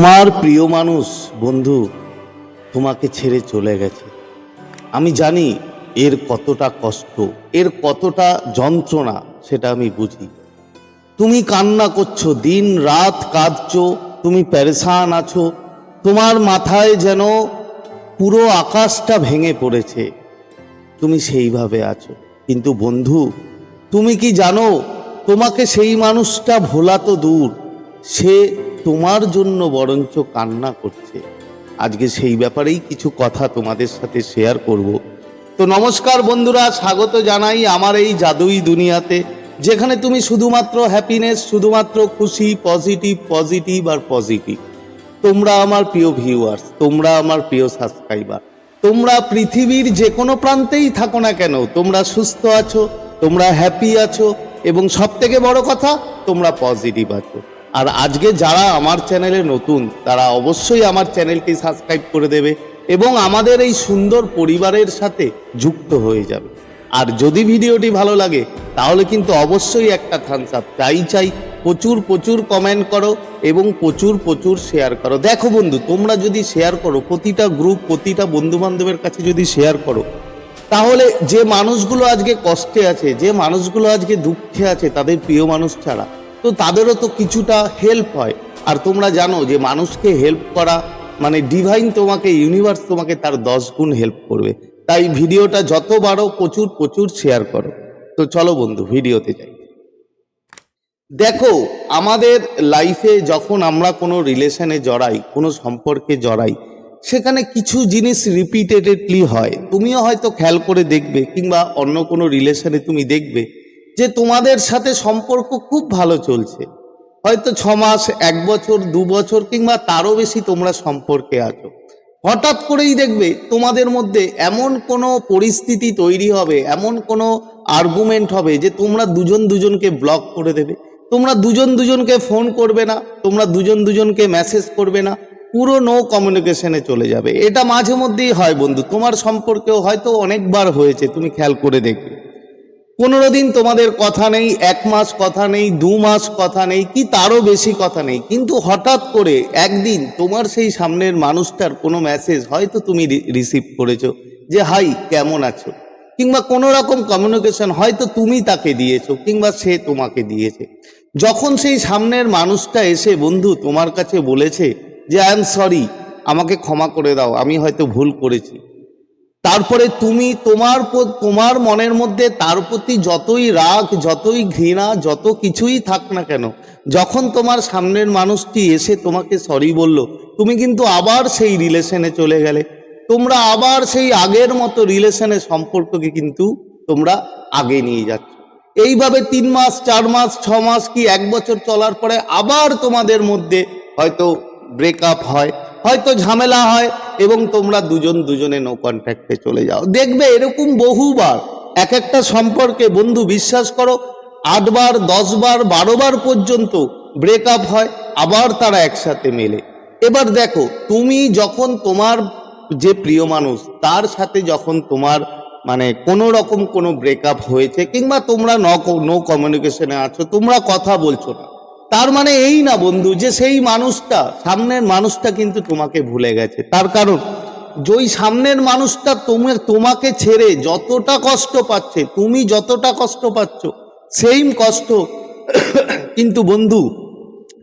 তোমার প্রিয় মানুষ, বন্ধু, তোমাকে ছেড়ে চলে গেছে। আমি জানি এর কতটা কষ্ট, এর কতটা যন্ত্রণা, সেটা আমি বুঝি। তুমি কান্না করছ, দিন রাত কাঁদছো, তুমি প্যারেশান আছো, তোমার মাথায় যেন পুরো আকাশটা ভেঙে পড়েছে। তুমি সেইভাবে আছো। কিন্তু বন্ধু, তুমি কি জানো, তোমাকে সেই মানুষটা ভোলা তো দূর, সে তোমার জন্য বরঞ্চ কান্না করছে। আজকে সেই ব্যাপারেই কিছু কথা তোমাদের সাথে শেয়ার করব। তো নমস্কার বন্ধুরা, স্বাগত জানাই আমার এই জাদুই দুনিয়াতে, যেখানে তুমি শুধুমাত্র হ্যাপিনেস শুধুমাত্র খুশি পজিটিভ পজিটিভ আর পজিটিভ তোমরা আমার প্রিয় ভিউয়ার্স তোমরা আমার প্রিয় সাবস্ক্রাইবার তোমরা পৃথিবীর যে কোনো প্রান্তেই থাকো না কেন, তোমরা সুস্থ আছো, তোমরা হ্যাপি আছো, এবং সব থেকে বড় কথা, তোমরা পজিটিভ আছো। আর আজকে যারা আমার চ্যানেলে নতুন, তারা অবশ্যই আমার চ্যানেলটি সাবস্ক্রাইব করে দেবে এবং আমাদের এই সুন্দর পরিবারের সাথে যুক্ত হয়ে যাবে। আর যদি ভিডিওটি ভালো লাগে, তাহলে কিন্তু অবশ্যই একটা থামস আপ চাই চাই, প্রচুর প্রচুর কমেন্ট করো এবং প্রচুর প্রচুর শেয়ার করো। দেখো বন্ধু, তোমরা যদি শেয়ার করো, প্রতিটা গ্রুপ প্রতিটা বন্ধু বান্ধবের কাছে যদি শেয়ার করো, তাহলে যে মানুষগুলো আজকে কষ্টে আছে, যে মানুষগুলো আজকে দুঃখে আছে, তাদের প্রিয় মানুষ ছাড়া তো তাদেরও তো কিছুটা হেল্প হয়। আর তোমরা জানো যে মানুষকে হেল্প করা মানে ডিভাইন তোমাকে ইউনিভার্স তোমাকে তার দশ গুণ হেল্প করবে। তাই ভিডিওটা যত বারো প্রচুর প্রচুর শেয়ার করো। তো চলো বন্ধু, ভিডিওতে যাই। দেখো, আমাদের লাইফে যখন আমরা কোনো রিলেশনে জড়াই, কোনো সম্পর্কে জড়াই, সেখানে কিছু জিনিস রিপিটেডলি হয়। তুমিও হয়তো খেয়াল করে দেখবে, কিংবা অন্য কোনো রিলেশনে তুমি দেখবে যে তোমাদের সাথে সম্পর্ক খুব ভালো চলছে। হয়তো ছ মাস, এক বছর, দু বছর কিংবা তারও বেশি তোমরা সম্পর্কে আছো। হঠাৎ করেই দেখবে তোমাদের মধ্যে এমন কোনো পরিস্থিতি তৈরি হবে, এমন কোনো আর্গুমেন্ট হবে যে তোমরা দুজন দুজনকে ব্লক করে দেবে। তোমরা দুজন দুজনকে ফোন করবে না, তোমরা দুজন দুজনকে মেসেজ করবে না, পুরো নো কমিউনিকেশনে চলে যাবে। এটা মাঝে মধ্যেই হয় বন্ধু, তোমার সম্পর্কেও হয়তো অনেকবার হয়েছে, তুমি খেয়াল করে দেখবে। পনেরো দিন তোমাদের কথা নেই, এক মাস কথা নেই, দু মাস কথা নেই, কি তারও বেশি কথা নেই। কিন্তু হঠাৎ করে একদিন তোমার সেই সামনের মানুষটার কোনো মেসেজ হয়তো তুমি রিসিভ করেছ যে, হাই, কেমন আছো? কিংবা কোনো রকম কমিউনিকেশন হয়তো তুমি তাকে দিয়েছ কিংবা সে তোমাকে দিয়েছে। যখন সেই সামনের মানুষটা এসে, বন্ধু, তোমার কাছে বলেছে যে আই এম সরি আমাকে ক্ষমা করে দাও, আমি হয়তো ভুল করেছি। তারপরে তুমি তোমার তোমার মনের মধ্যে তার প্রতি যতই রাগ, যতই ঘৃণা, যত কিছুই থাক না কেন, যখন তোমার সামনের মানুষটি এসে তোমাকে সরি বলল, তুমি কিন্তু আবার সেই রিলেশনে চলে গেলে। তোমরা আবার সেই আগের মতো রিলেশনের সম্পর্ককে কিন্তু তোমরা আগে নিয়ে যাচ্ছ। এইভাবে তিন মাস, চার মাস, ছ মাস কি এক বছর চলার পরে আবার তোমাদের মধ্যে হয়তো ব্রেকআপ হয়। হয়তো ঝামেলা হয় এবং তোমরা দুজন দুজনে নো কন্ট্যাক্টে চলে যাও। দেখবে এরকম বহুবার এক একটা সম্পর্কে বন্ধু বিশ্বাস করো, আটবার, দশবার, বারোবার পর্যন্ত ব্রেকআপ হয়, আবার তারা একসাথে মেলে। এবার দেখো, তুমি যখন তোমার যে প্রিয় মানুষ, তার সাথে যখন তোমার মানে কোনো রকম কোনো ব্রেকআপ হয়েছে, কিংবা তোমরা নো কমিউনিকেশনে আছো, তোমরা কথা বলছো না তার মানে এই না বন্ধু যে সেই মানুষটা, সামনের মানুষটা কিন্তু তোমাকে ভুলে গেছে। তার কারণ, যেই সামনের মানুষটা তোমার, তোমাকে ছেড়ে যতটা কষ্ট পাচ্ছে, তুমি যতটা কষ্ট পাচ্ছ সেম কষ্ট। কিন্তু বন্ধু,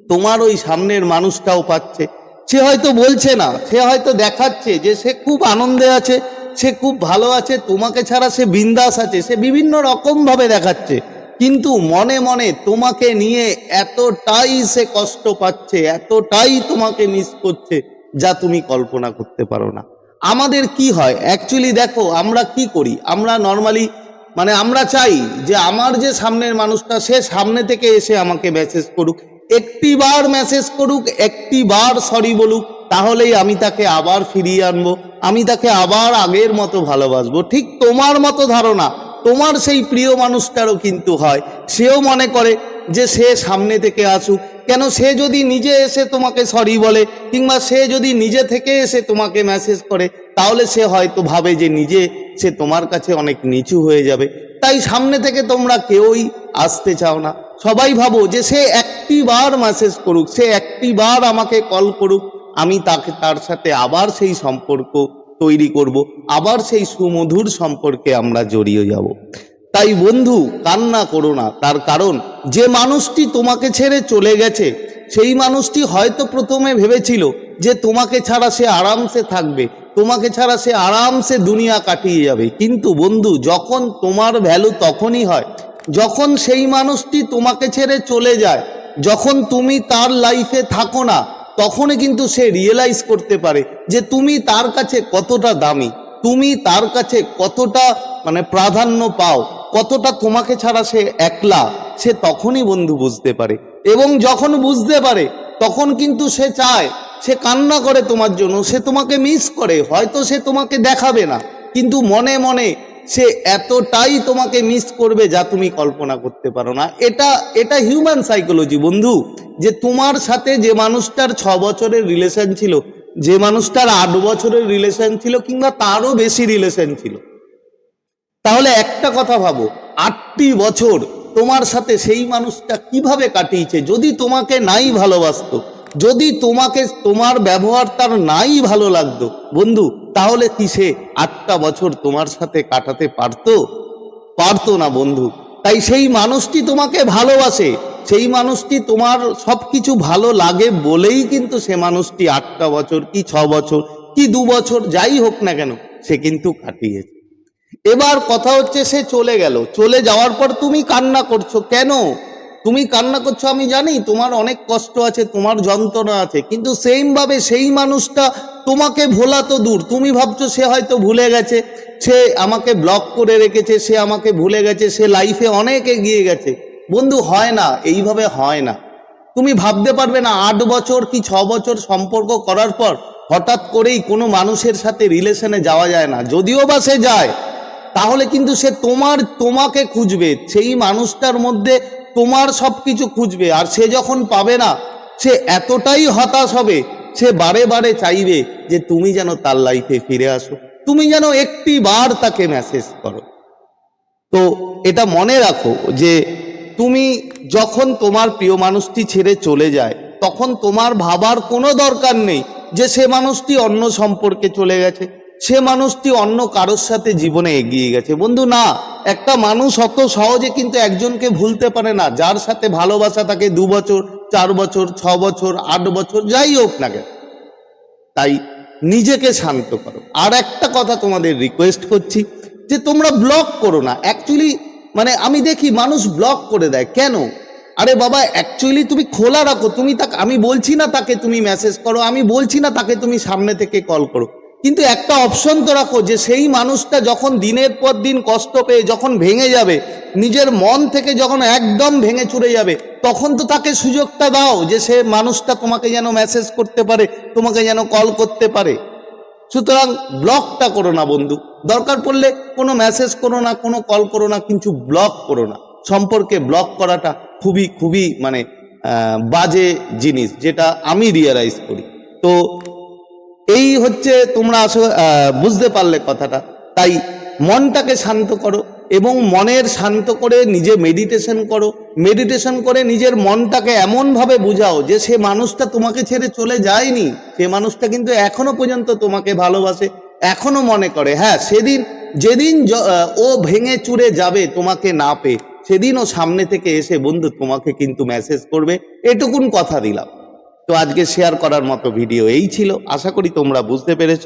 তোমার ওই সামনের মানুষটাও পাচ্ছে। সে হয়তো বলছে না, সে হয়তো দেখাচ্ছে যে সে খুব আনন্দে আছে, সে খুব ভালো আছে, তোমাকে ছাড়া সে বিন্দাস আছে, সে বিভিন্ন রকমভাবে দেখাচ্ছে। কিন্তু মনে মনে তোমাকে নিয়ে এতটাই সে কষ্ট পাচ্ছে, এতটাই তোমাকে মিস করছে, যা তুমি কল্পনা করতে পারো না। আমাদের কি হয়? অ্যাকচুয়ালি দেখো, আমরা কি করি? আমরা নর্মালি মানে আমরা চাই যে আমার যে সামনের মানুষটা, সে সামনে থেকে এসে আমাকে মেসেজ করুক। একটি বার মেসেজ করুক একটি বার সরি বলুক, তাহলেই আমি তাকে আবার ফিরিয়ে আনব, আমি তাকে আবার আগের মতো ভালোবাসবো। ঠিক তোমার মতো ধারণা তোমার সেই প্রিয় মানুষটারও কিন্তু হয়। সেও মনে করে যে সে সামনে থেকে আসুক। কেন সে যদি নিজে এসে তোমাকে সরি বলে কিংবা সে যদি নিজে থেকে এসে তোমাকে মেসেজ করে, তাহলে সে হয়তো ভাবে যে নিজে সে তোমার কাছে অনেক নিচু হয়ে যাবে। তাই সামনে থেকে তোমরা কেউই আসতে চাও না। সবাই ভাবো যে সে একটি বার মেসেজ করুক, সে একটি বার আমাকে কল করুক, আমি তাকে, তার সাথে আবার সেই সম্পর্ক তৈরি করব, আবার সেই সুমধুর সম্পর্কে আমরা জড়িয়ে যাব। তাই বন্ধু, কান্না করো না, তার কারণ যে মানুষটি তোমাকে ছেড়ে চলে গেছে, সেই মানুষটি হয়তো প্রথমে ভেবেছিল যে তোমাকে ছাড়া সে আরামসে থাকবে, তোমাকে ছাড়া সে আরামসে দুনিয়া কাটিয়ে যাবে। কিন্তু বন্ধু, যখন তোমার ভ্যালু তখনই হয়, যখন সেই মানুষটি তোমাকে ছেড়ে চলে যায়, যখন তুমি তার লাইফে থাকো না তখনই কিন্তু সে রিয়েলাইজ করতে পারে যে তুমি তার কাছে কতটা দামি, তুমি তার কাছে কতটা মানে প্রাধান্য পাও, কতটা তোমাকে ছাড়া সে একলা, সে তখনই বন্ধু বুঝতে পারে। এবং যখন বুঝতে পারে, তখন কিন্তু সে চায়, সে কান্না করে তোমার জন্য, সে তোমাকে মিস করে, হয়তো সে তোমাকে দেখাবে না, কিন্তু মনে মনে সে এতটাই তোমাকে মিস করবে যা তুমি কল্পনা করতে পারো না। এটা এটা হিউম্যান সাইকোলজি বন্ধু। যে তোমার সাথে যে মানুষটার ছ বছরের রিলেশন ছিল, যে মানুষটার আট বছরের রিলেশন ছিল কিংবা তারও বেশি রিলেশন ছিল। তাহলে একটা কথা ভাবো, আটটি বছর তোমার সাথে সেই মানুষটা কীভাবে কাটিয়েছে? যদি তোমাকে নাই ভালোবাসতো, যদি তোমাকে, তোমার ব্যবহার তার নাই ভালো লাগতো, বন্ধু, তাহলে কি সে আটটা বছর তোমার সাথে কাটাতে পারতো? পারতো না, বন্ধু। তাই সেই মানুষটি তোমাকে ভালোবাসে। সেই মানুষটি তোমার সব কিছু ভালো লাগে বলেই কিন্তু সে মানুষটি আটটা বছর, কি ছ বছর, কি দু বছর, যাই হোক না কেন, সে কিন্তু কাটিয়েছে। এবার কথা হচ্ছে সে চলে গেল। চলে যাওয়ার পর তুমি কান্না করছ। কেন? তুমি কান্না করছ, আমি জানি, তোমার অনেক কষ্ট আছে, তোমার যন্ত্রণা আছে, কিন্তু সেম ভাবে সেই মানুষটা তোমাকে ভোলা তো দূর। তুমি ভাবছ সে হয়তো ভুলে গেছে, সে আমাকে ব্লক করে রেখেছে, সে আমাকে ভুলে গেছে, সে লাইফে অনেক এগিয়ে গেছে। বন্ধু, হয় না, এইভাবে হয় না। তুমি ভাবতে পারবে না, আট বছর কি ছ বছর সম্পর্ক করার পর হঠাৎ করেই কোনো মানুষের সাথে রিলেশনে যাওয়া যায় না। যদিও বা সে যায়, তাহলে কিন্তু সে তোমার, তোমাকে খুঁজবে। সেই মানুষটার মধ্যে তোমার সব কিছু খুঁজবে। আর সে যখন পাবে না, সে এতটাই হতাশ হবে, সে বারে বারে চাইবে যে তুমি যেন তার লাইফে ফিরে আসো। তুমি যেন একটি বার তাকে মেসেজ করো। তো এটা মনে রাখো যে তুমি যখন তোমার প্রিয় মানুষটি ছেড়ে চলে যায়, তখন তোমার ভাবার কোনো দরকার নেই যে সে মানুষটি অন্য সম্পর্কে চলে গেছে, সে মানুষটি অন্য কারোর সাথে জীবনে এগিয়ে গেছে। বন্ধু, না, একটা মানুষ অত সহজে কিন্তু একজনকে ভুলতে পারে না, যার সাথে ভালোবাসা থাকে দু বছর, চার বছর, ছ বছর, আট বছর, যাই হোক না কেন। তাই নিজেকে শান্ত করো। আর একটা কথা তোমাদের রিকোয়েস্ট করছি, যে তোমরা ব্লক করো না। অ্যাকচুয়ালি মানে আমি দেখি মানুষ ব্লক করে দেয়। কেন? আরে বাবা অ্যাকচুয়ালি তুমি খোলা রাখো। তুমি তাকে, আমি বলছি না তাকে তুমি মেসেজ করো, আমি বলছি না তাকে তুমি সামনে থেকে কল করো। কিন্তু একটা অপশন তো রাখো যে সেই মানুষটা যখন দিনের পর দিন কষ্ট পেয়ে যখন ভেঙে যাবে, নিজের মন থেকে যখন একদম ভেঙে চুরে যাবে, তখন তো তাকে সুযোগটা দাও যে সে মানুষটা তোমাকে যেন মেসেজ করতে পারে, তোমাকে যেন কল করতে পারে। সুতরাং ব্লকটা করো না বন্ধু। দরকার পড়লে কোনো মেসেজ করো না, কোনো কল করো না, কিন্তু ব্লক করো না। সম্পর্কে ব্লক করাটা খুবই খুবই মানে বাজে জিনিস, যেটা আমি রিয়েলাইজ করি। তো এই হচ্ছে তোমরা আসলে বুঝতে পারলে কথাটা। তাই মনটাকে শান্ত করো এবং মনের শান্ত করে নিজে মেডিটেশন করো। মেডিটেশন করে নিজের মনটাকে এমনভাবে বুঝাও যে সে মানুষটা তোমাকে ছেড়ে চলে যায়নি। সে মানুষটা কিন্তু এখনও পর্যন্ত তোমাকে ভালোবাসে, এখনও মনে করে। হ্যাঁ সেদিন, যেদিন ও ভেঙে চুরে যাবে তোমাকে না পেয়ে, সেদিন ও সামনে থেকে এসে বন্ধু তোমাকে কিন্তু মেসেজ করবে। এটুকুন কথা দিলাম। তো আজকে শেয়ার করার মতো ভিডিও এই ছিল। আশা করি তোমরা বুঝতে পেরেছ।